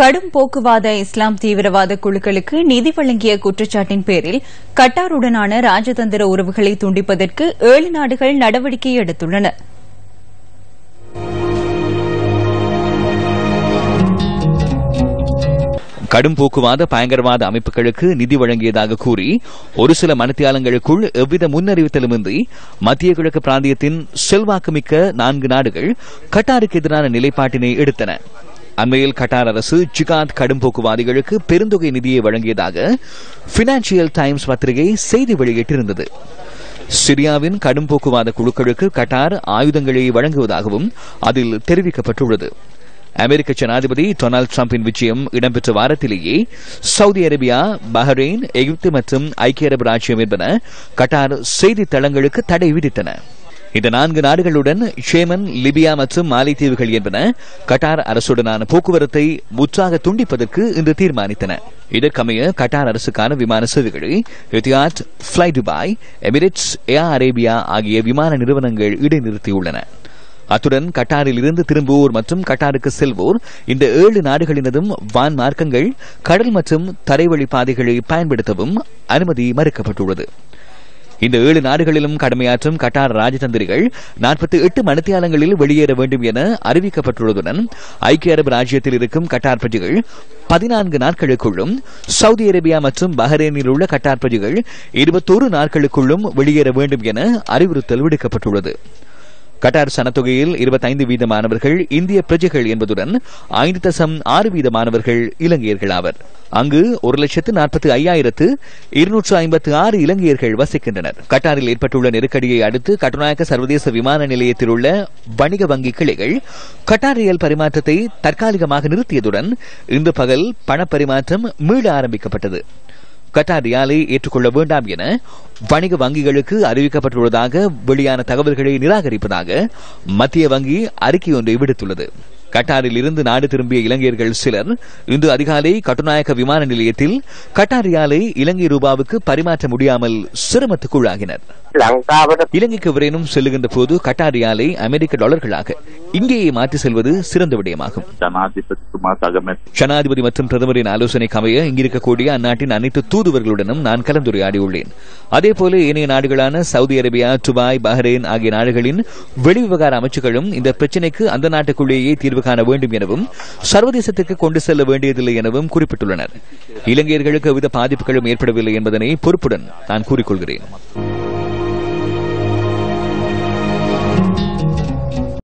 கடும் போக்குவாத இஸ்லாம் தீவிரவாத குழுக்களுக்கு நிதி வழங்கிய குற்றச்சாட்டின் பேரில் கட்டாருடனான ராஜதந்திர உறவுகளை துண்டிப்பதற்கு ஏழு நாடுகள் நடவடிக்கை எடுத்துள்ளன. கடும் போக்குவாத பயங்கரவாத அமைப்புகளுக்கு நிதி வழங்கியதாக கூறி ஒரு சில மனத்தியாலங்களுக்குள் எவ்வித முன்னறிவித்தலுமின்றி மத்திய கிழக்கு பிராந்தியத்தின் செல்வாக்குமிக்க நான்கு நாடுகள் கட்டாருக்கு எதிரான நிலைப்பாட்டினை எடுத்தன. அண்மையில் கட்டார் அரசு ஜிகாத் கடும் போக்குவாதிகளுக்கு பெருந்தொகை நிதியை வழங்கியதாக பினான்சியல் டைம்ஸ் பத்திரிகை செய்தி வெளியிட்டிருந்தது. சிரியாவின் கடும் போக்குவாத குழுக்களுக்கு கட்டார் ஆயுதங்களை வழங்குவதாகவும் அதில் தெரிவிக்கப்பட்டுள்ளது. அமெரிக்க ஜனாதிபதி டொனால்டு டிரம்பின் விஜயம் இடம்பெற்ற வாரத்திலேயே சவுதி அரேபியா பஹ்ரைன் எகிப்து மற்றும் ஐக்கிய அரபு ராஜ்யம் என்பன கட்டார் செய்தி தளங்களுக்கு தடை விதித்தன. இந்த நான்கு நாடுகளுடன் ஷேமன் லிபியா மற்றும் மாலைத்தீவுகள் என்பன கட்டார் அரசுடனான போக்குவரத்தை முற்றாக துண்டிப்பதற்கு இன்று தீர்மானித்தன. இதற்கமைய கட்டார் அரசுக்கான விமான சேவைகளை Etihad fly Dubai Emirates Air Arabia ஆகிய விமான நிறுவனங்கள் இடைநிறுத்தியுள்ளன. அத்துடன் கட்டாரில் இருந்து திரும்புவோர் மற்றும் கட்டாருக்கு செல்வோர் இந்த ஏழு நாடுகளினதும் வான் மார்க்கங்கள் கடல் மற்றும் தரைவழி பாதைகளை பயன்படுத்தவும் அனுமதி மறுக்கப்பட்டுள்ளது. இந்த ஏழு நாடுகளிலும் கடமையாற்றும் கட்டார் ராஜதந்திரிகள் நாற்பத்தி எட்டு மணித்தியாலங்களில் வெளியேற வேண்டும் என அறிவிக்கப்பட்டுள்ளதுடன் ஐக்கிய அரபு ராஜ்யத்தில் இருக்கும் கட்டார் பிரஜைகள் பதினான்கு நாட்களுக்குள்ளும் சவுதி அரேபியா மற்றும் பஹ்ரைனில் உள்ள கட்டார் பிரஜைகள் இருபத்தோரு நாட்களுக்குள்ளும் வெளியேற வேண்டும் என அறிவுறுத்தல் விடுக்கப்பட்டுள்ளது. கட்டார் சனத்தொகையில் இருபத்தைந்து வீதமானவர்கள் இந்திய பிரஜைகள் என்பதுடன் ஐந்து தசம் ஆறு வீதமானவர்கள் இலங்கையர்கள் ஆவர். அங்கு ஒரு லட்சத்து நாற்பத்தி ஐயாயிரத்து இருநூற்று ஐம்பத்து ஆறு இலங்கையர்கள் வசிக்கின்றனர். கட்டாரில் ஏற்பட்டுள்ள நெருக்கடியை அடுத்து கட்டுநாயக்க சர்வதேச விமான நிலையத்தில் உள்ள வணிக வங்கி கிளைகள் கட்டாரியல் பரிமாற்றத்தை தற்காலிகமாக நிறுத்தியதுடன் இன்று பகல் பணப்பரிமாற்றம் மீள ஆரம்பிக்கப்பட்டது. கட்டார் ரியாலை ஏற்றுக்கொள்ள வேண்டாம் என வணிக வங்கிகளுக்கு அறிவிக்கப்பட்டுள்ளதாக வெளியான தகவல்களை நிராகரிப்பதாக மத்திய வங்கி அறிக்கை ஒன்றை விடுத்துள்ளது. கட்டாரில் இருந்து நாடு திரும்பிய இலங்கையர்கள் சிலர் இன்று அதிகாலை கட்டுநாயக்க விமான நிலையத்தில் கட்டார் ரியாலை இலங்கை ரூபாவுக்கு பரிமாற்ற முடியாமல் சிரமத்துக்குள்ளாகினர். இலங்கைக்கு விரைனும் செல்லுகின்ற போது கட்டார் ரியாலை அமெரிக்க டாலர்களாக இங்கேயே மாற்றி செல்வது சிறந்த விடயமாகும். ஜனாதிபதி மற்றும் பிரதமரின் ஆலோசனைக்கு அமைய இங்கிருக்கக்கூடிய அந்நாட்டின் அனைத்து தூதுவர்களுடனும் நான் கலந்துரையாடியுள்ளேன். அதேபோல ஏனைய நாடுகளான சவுதி அரேபியா துபாய் பஹ்ரைன் ஆகிய நாடுகளின் வெளிவிவகார அமைச்சுகளும் இந்த பிரச்சினைக்கு அந்த நாட்டுக்குள்ளேயே தீர்வு காண வேண்டும் எனவும் சர்வதேசத்துக்கு கொண்டு செல்ல வேண்டியதில்லை எனவும் குறிப்பிட்டுள்ளனர். இலங்கையர்களுக்கு எவ்வித பாதிப்புகளும் ஏற்படவில்லை என்பதனை பொறுப்புடன் நான் கூறிக்கொள்கிறேன்.